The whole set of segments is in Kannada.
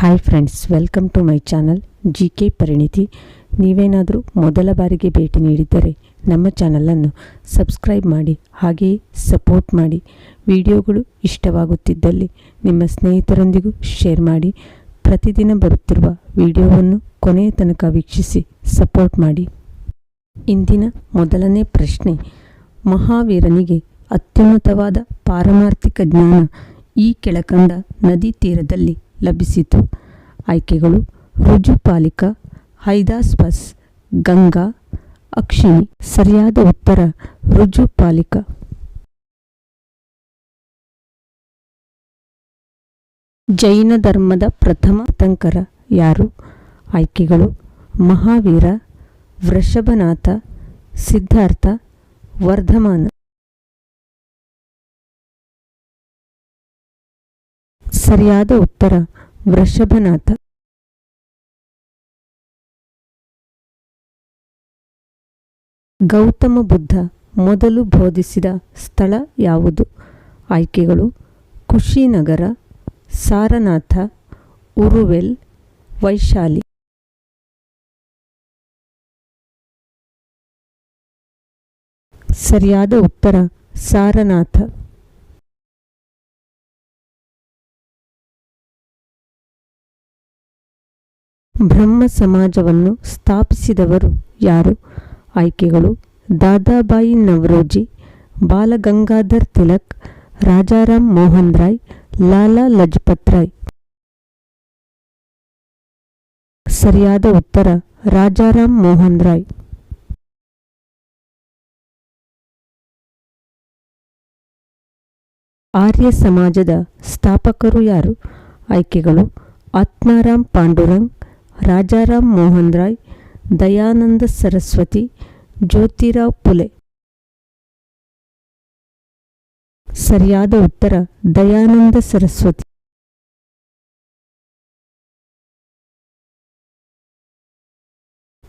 Hi friends welcome to my channel G K Parinithi ನೀವೇನಾದರೂ ಮೊದಲ ಬಾರಿಗೆ ಭೇಟಿ ನೀಡಿದ್ದರೆ ನಮ್ಮ ಚಾನಲನ್ನು ಸಬ್ಸ್ಕ್ರೈಬ್ ಮಾಡಿ, ಹಾಗೆಯೇ ಸಪೋರ್ಟ್ ಮಾಡಿ. ವಿಡಿಯೋಗಳು ಇಷ್ಟವಾಗುತ್ತಿದ್ದಲ್ಲಿ ನಿಮ್ಮ ಸ್ನೇಹಿತರೊಂದಿಗೂ ಶೇರ್ ಮಾಡಿ. ಪ್ರತಿದಿನ ಬರುತ್ತಿರುವ ವಿಡಿಯೋವನ್ನು ಕೊನೆಯ ತನಕ ವೀಕ್ಷಿಸಿ ಸಪೋರ್ಟ್ ಮಾಡಿ. ಇಂದಿನ ಮೊದಲನೇ ಪ್ರಶ್ನೆ, ಮಹಾವೀರನಿಗೆ ಅತ್ಯುನ್ನತವಾದ ಪಾರಮಾರ್ಥಿಕ ಜ್ಞಾನ ಈ ಕೆಳಕಂಡ ನದಿ ತೀರದಲ್ಲಿ ಲಭಿಸಿತು. ಆಯ್ಕೆಗಳು ರುಜುಪಾಲಿಕ ಹೈದಾಸ್ಪಸ್ ಗಂಗಾ, ಅಕ್ಷಿಣಿ. ಸರಿಯಾದ ಉತ್ತರ ರುಜುಪಾಲಿಕ ಜೈನ ಧರ್ಮದ ಪ್ರಥಮ ತಂಕರ ಯಾರು? ಆಯ್ಕೆಗಳು ಮಹಾವೀರ, ವೃಷಭನಾಥ, ಸಿದ್ಧಾರ್ಥ, ವರ್ಧಮಾನ. ಸರಿಯಾದ ಉತ್ತರ, ವೃಷಭನಾಥ. ಗೌತಮ ಬುದ್ಧ ಮೊದಲು ಬೋಧಿಸಿದ ಸ್ಥಳ ಯಾವುದು? ಆಯ್ಕೆಗಳು, ಕುಶಿನಗರ, ಸಾರನಾಥ, ಉರುವೆಲ್, ವೈಶಾಲಿ. ಸರಿಯಾದ ಉತ್ತರ, ಸಾರನಾಥ. ಬ್ರಹ್ಮ ಸಮಾಜವನ್ನು ಸ್ಥಾಪಿಸಿದವರು ಯಾರು? ಆಯ್ಕೆಗಳು. ದಾದಾಬಾಯಿ ನವರೋಜಿ, ಬಾಲಗಂಗಾಧರ್ ತಿಲಕ್, ರಾಜಾರಾಮ್ ಮೋಹನ್ ರಾಯ್, ಲಾಲಾ ಲಜಪತ್ ರಾಯ್. ಸರಿಯಾದ ಉತ್ತರ, ರಾಜಾರಾಮ್ ಮೋಹನ್ ರಾಯ್. ಆರ್ಯ ಸಮಾಜದ ಸ್ಥಾಪಕರು ಯಾರು? ಆಯ್ಕೆಗಳು. ಆತ್ಮಾರಾಮ್ ಪಾಂಡುರಂಗ್ ರಾಜಾರಾಮ್ ಮೋಹನ್ ರಾಯ್, ದಯಾನಂದ ಸರಸ್ವತಿ, ಜ್ಯೋತಿರಾವ್ ಪುಲೆ. ಸರಿಯಾದ ಉತ್ತರ ದಯಾನಂದ ಸರಸ್ವತಿ.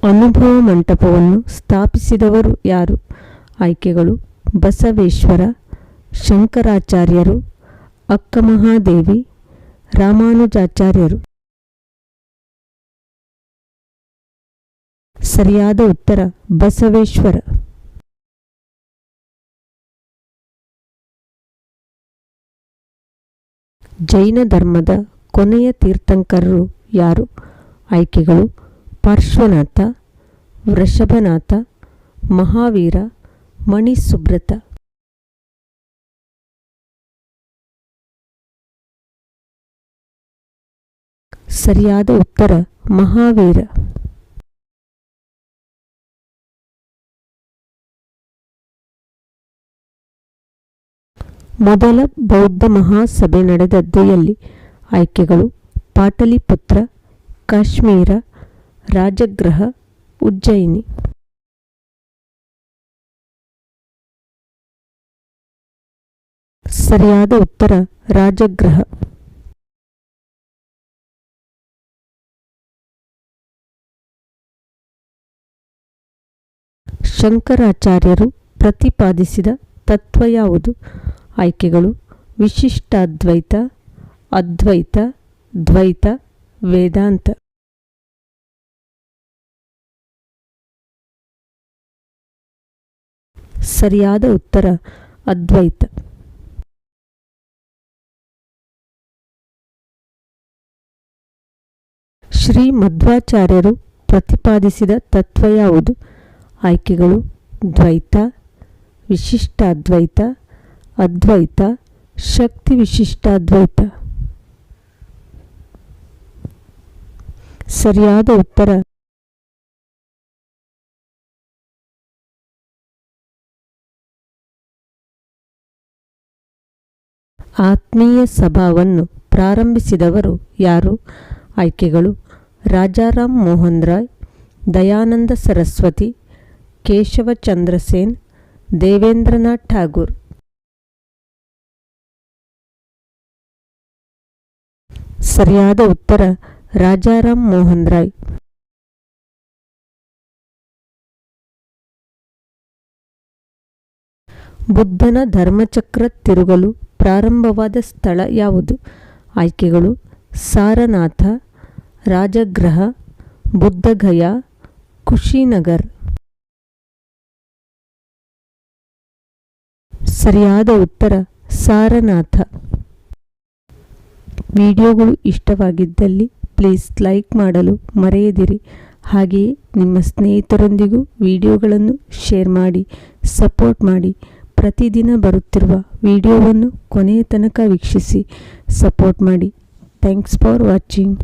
ಅನುಭವ ಮಂಟಪವನ್ನು ಸ್ಥಾಪಿಸಿದವರು ಯಾರು? ಆಯ್ಕೆಗಳು ಬಸವೇಶ್ವರ, ಶಂಕರಾಚಾರ್ಯರು, ಅಕ್ಕಮಹಾದೇವಿ, ರಾಮಾನುಜಾಚಾರ್ಯರು. ಸರಿಯಾದ ಉತ್ತರ, ಬಸವೇಶ್ವರ. ಜೈನ ಧರ್ಮದ ಕೊನೆಯ ತೀರ್ಥಂಕರರು ಯಾರು? ಆಯ್ಕೆಗಳು, ಪಾರ್ಶ್ವನಾಥ, ವೃಷಭನಾಥ, ಮಹಾವೀರ, ಮಣಿಸುಬ್ರತ. ಸರಿಯಾದ ಉತ್ತರ, ಮಹಾವೀರ. ಮೊದಲ ಬೌದ್ಧ ಮಹಾಸಭೆ ನಡೆದದ್ದು ಎಲ್ಲಿ ಆಯ್ಕೆಗಳು ಪಾಟಲಿಪುತ್ರ, ಕಾಶ್ಮೀರ ರಾಜಗೃಹ ಉಜ್ಜಯಿನಿ. ಸರಿಯಾದ ಉತ್ತರ ರಾಜಗೃಹ ಶಂಕರಾಚಾರ್ಯರು ಪ್ರತಿಪಾದಿಸಿದ ತತ್ವ ಯಾವುದು? ಆಯ್ಕೆಗಳು ವಿಶಿಷ್ಟ ಅದ್ವೈತ ಅದ್ವೈತ, ದ್ವೈತ, ವೇದಾಂತ. ಸರಿಯಾದ ಉತ್ತರ, ಅದ್ವೈತ. ಶ್ರೀ ಮಧ್ವಾಚಾರ್ಯರು ಪ್ರತಿಪಾದಿಸಿದ ತತ್ವ ಯಾವುದು? ಆಯ್ಕೆಗಳು ದ್ವೈತ, ವಿಶಿಷ್ಟ ಅದ್ವೈತ ಶಕ್ತಿ ವಿಶಿಷ್ಟಾದ್ವೈತ ಸರಿಯಾದ ಉತ್ತರ. ಆತ್ಮೀಯ ಸಭಾವನ್ನು ಪ್ರಾರಂಭಿಸಿದವರು ಯಾರು? ಆಯ್ಕೆಗಳು, ರಾಜಾರಾಮ್ ಮೋಹನ್ ರಾಯ್, ದಯಾನಂದ ಸರಸ್ವತಿ, ಕೇಶವ ಚಂದ್ರಸೇನ್, ದೇವೇಂದ್ರನಾಥ್ ಠಾಗೂರ್. ಸರಿಯಾದ ಉತ್ತರ ರಾಜಾರಾಮ್ ಮೋಹನ್ ರಾಯ್. ಬುದ್ಧನ ಧರ್ಮಚಕ್ರ ತಿರುಗಲು ಪ್ರಾರಂಭವಾದ ಸ್ಥಳ ಯಾವುದು? ಆಯ್ಕೆಗಳು ಸಾರನಾಥ ರಾಜಗೃಹ ಬುದ್ಧಗಯ, ಕುಶಿನಗರ್. ಸರಿಯಾದ ಉತ್ತರ ಸಾರನಾಥ. ವಿಡಿಯೋಗಳು ಇಷ್ಟವಾಗಿದ್ದಲ್ಲಿ ಪ್ಲೀಸ್ ಲೈಕ್ ಮಾಡಲು ಮರೆಯದಿರಿ. ಹಾಗೆಯೇ ನಿಮ್ಮ ಸ್ನೇಹಿತರೊಂದಿಗೂ ವಿಡಿಯೋಗಳನ್ನು ಶೇರ್ ಮಾಡಿ, ಸಪೋರ್ಟ್ ಮಾಡಿ. ಪ್ರತಿದಿನ ಬರುತ್ತಿರುವ ವಿಡಿಯೋವನ್ನು ಕೊನೆಯ ತನಕ ವೀಕ್ಷಿಸಿ, ಸಪೋರ್ಟ್ ಮಾಡಿ. Thanks for watching.